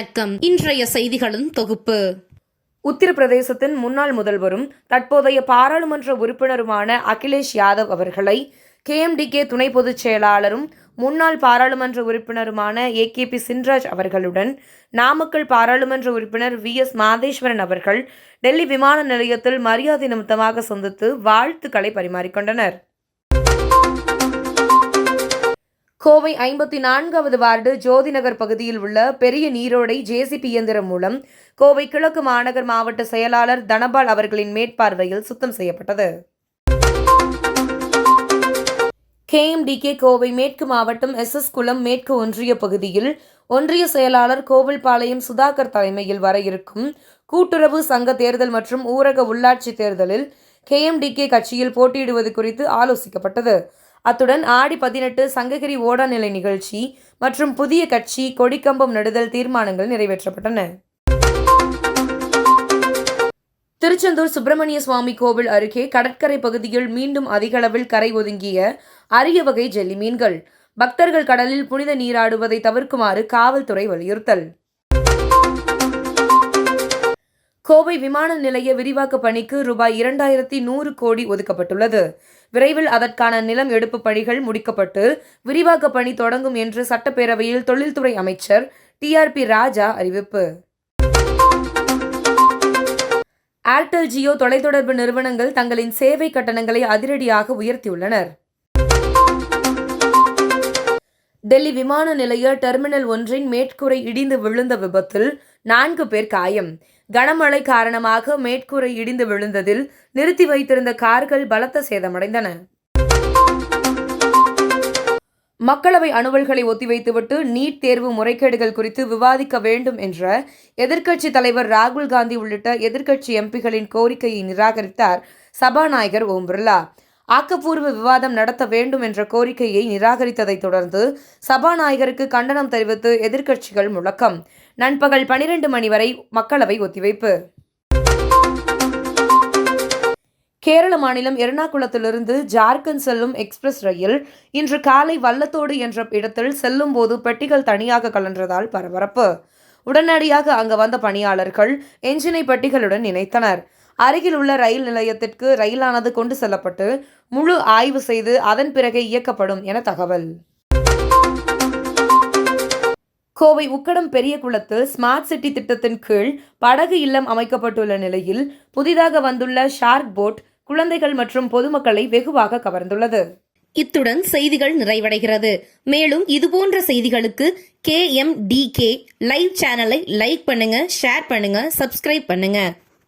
வணக்கம். இன்றைய செய்திகளின் தொகுப்பு. உத்தரப்பிரதேசத்தின் முன்னாள் முதல்வரும் தற்போதைய பாராளுமன்ற உறுப்பினருமான அகிலேஷ் யாதவ் அவர்களை கேஎம்டிகே துணை பொதுச் செயலாளரும் முன்னாள் பாராளுமன்ற உறுப்பினருமான ஏகேபி சின்ராஜ் அவர்களுடன் நாமக்கல் பாராளுமன்ற உறுப்பினர் வி எஸ் மாதேஸ்வரன் அவர்கள் டெல்லி விமான நிலையத்தில் மரியாதை நிமித்தமாக சந்தித்து வாழ்த்துக்களை பரிமாறிக்கொண்டனர். கோவை ஐம்பத்தி நான்காவது வார்டு ஜோதிநகர் பகுதியில் உள்ள பெரிய நீரோடை ஜேசிபி இயந்திரம் மூலம் கோவை கிழக்கு மாநகர் மாவட்ட செயலாளர் தனபால் அவர்களின் மேற்பார்வையில் சுத்தம் செய்யப்பட்டது. கேஎம்டிகே கோவை மேற்கு மாவட்டம் எஸ் எஸ் குளம் மேற்கு ஒன்றிய பகுதியில் ஒன்றிய செயலாளர் கோவில்பாளையம் சுதாகர் தலைமையில் வர இருக்கும் கூட்டுறவு சங்க தேர்தல் மற்றும் ஊரக உள்ளாட்சி தேர்தலில் கேஎம்டிகே கட்சியில் போட்டியிடுவது குறித்து ஆலோசிக்கப்பட்டது. அத்துடன் ஆடி பதினெட்டு சங்ககிரி ஓடாநிலை நிகழ்ச்சி மற்றும் புதிய கட்சி கொடிக்கம்பம் நடுதல் தீர்மானங்கள் நிறைவேற்றப்பட்டன. திருச்செந்தூர் சுப்பிரமணிய சுவாமி கோவில் அருகே கடற்கரை பகுதியில் மீண்டும் அதிகளவில் கரை ஒதுங்கிய அரிய வகை ஜெல்லி மீன்கள். பக்தர்கள் கடலில் புனித நீராடுவதை தவிர்க்குமாறு காவல்துறை வலியுறுத்தல். கோவை விமான நிலைய விரிவாக்க பணிக்கு ரூபாய் இரண்டாயிரத்தி நூறு கோடி ஒதுக்கப்பட்டுள்ளது. விரைவில் அதற்கான நிலம் எடுப்பு பணிகள் முடிக்கப்பட்டு விரிவாக்க பணி தொடங்கும் என்று சட்டப்பேரவையில் தொழில்துறை அமைச்சர் டிஆர்பி ராஜா அறிவிப்பு. ஏர்டெல் ஜியோ தொலைத்தொடர்பு நிறுவனங்கள் தங்களின் சேவை கட்டணங்களை அதிரடியாக உயர்த்தியுள்ளனர். டெல்லி விமான நிலைய டெர்மினல் ஒன்றின் மேற்கூரை இடிந்து விழுந்த விபத்தில் நான்கு பேர் காயம். கனமழை காரணமாக மேற்கூரை இடிந்து விழுந்ததில் நிறுத்தி வைத்திருந்த கார்கள் பலத்த சேதமடைந்தன. மக்களவை அலுவல்களை ஒத்திவைத்துவிட்டு நீட் தேர்வு முறைகேடுகள் குறித்து விவாதிக்க வேண்டும் என்ற எதிர்க்கட்சித் தலைவர் ராகுல் காந்தி உள்ளிட்ட எதிர்க்கட்சி எம்பிகளின் கோரிக்கையை நிராகரித்தார் சபாநாயகர் ஓம் பிர்லா. ஆக்கப்பூர்வ விவாதம் நடத்த வேண்டும் என்ற கோரிக்கையை நிராகரித்ததைத் தொடர்ந்து சபாநாயகருக்கு கண்டனம் தெரிவித்து எதிர்க்கட்சிகள் முழக்கம். நண்பகல் பனிரெண்டு மணி வரை மக்களவை ஒத்திவைப்பு. கேரள மாநிலம் எர்ணாகுளத்திலிருந்து ஜார்க்கண்ட் செல்லும் எக்ஸ்பிரஸ் ரயில் இன்று காலை வல்லத்தோடு என்ற இடத்தில் செல்லும் போது பெட்டிகள் தனியாக கலன்றதால் பரபரப்பு. உடனடியாக அங்கு வந்த பணியாளர்கள் எஞ்சினை பெட்டிகளுடன் இணைத்தனர். அருகில் உள்ள ரயில் நிலையத்திற்கு ரயிலானது கொண்டு செல்லப்பட்டு முழு ஆய்வு செய்து அதன் பிறகே இயக்கப்படும் என தகவல். கோவை உக்கடம் பெரிய குளத்தில் ஸ்மார்ட் சிட்டி திட்டத்தின் கீழ் படகு இல்லம் அமைக்கப்பட்டுள்ள நிலையில் புதிதாக வந்துள்ள ஷார்க் போட் குழந்தைகள் மற்றும் பொதுமக்களை வெகுவாக கவர்ந்துள்ளது. இத்துடன் செய்திகள் நிறைவடைகிறது. மேலும் இதுபோன்ற செய்திகளுக்கு K M D K live சேனலை லைக் பண்ணுங்க ஷேர் பண்ணுங்க சப்ஸ்கிரைப் பண்ணுங்க.